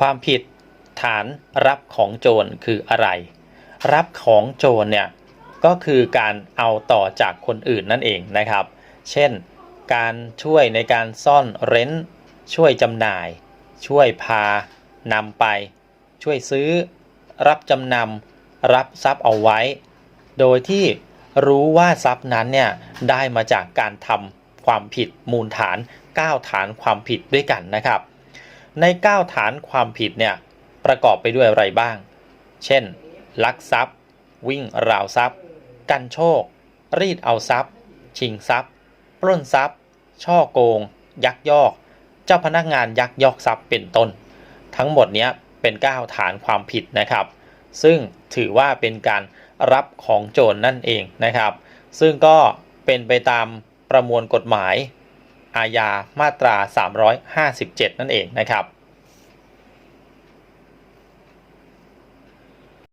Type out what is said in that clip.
ความผิดฐานรับของโจรคืออะไร รับของโจรเนี่ยก็คือการเอาต่อจากคนอื่นนั่นเองนะครับ เช่น การช่วยในการซ่อนเร้น ช่วยจำหน่าย ช่วยพานำไป ช่วยซื้อ รับจำนำรับทรัพย์เอาไว้ โดยที่รู้ว่าทรัพย์นั้นเนี่ยได้มาจากการทำความผิดมูลฐาน 9 ฐานความผิดด้วยกันนะครับ ใน 9 ฐานความผิดเนี่ยประกอบไปด้วยอะไรบ้าง เช่น ลักทรัพย์ วิ่งราวทรัพย์ กันโชค รีดเอาทรัพย์ ชิงทรัพย์ ปล้นทรัพย์ ช่อโกง ยักยอก เจ้าพนักงานยักยอกทรัพย์เป็นต้น ทั้งหมดเนี้ยเป็น 9 ฐานความผิดนะครับ ซึ่งถือว่าเป็นการรับของโจรนั่นเองนะครับ ซึ่งก็เป็นไปตามประมวลกฎหมาย อาญามาตรา 357 นั่นเองนะครับ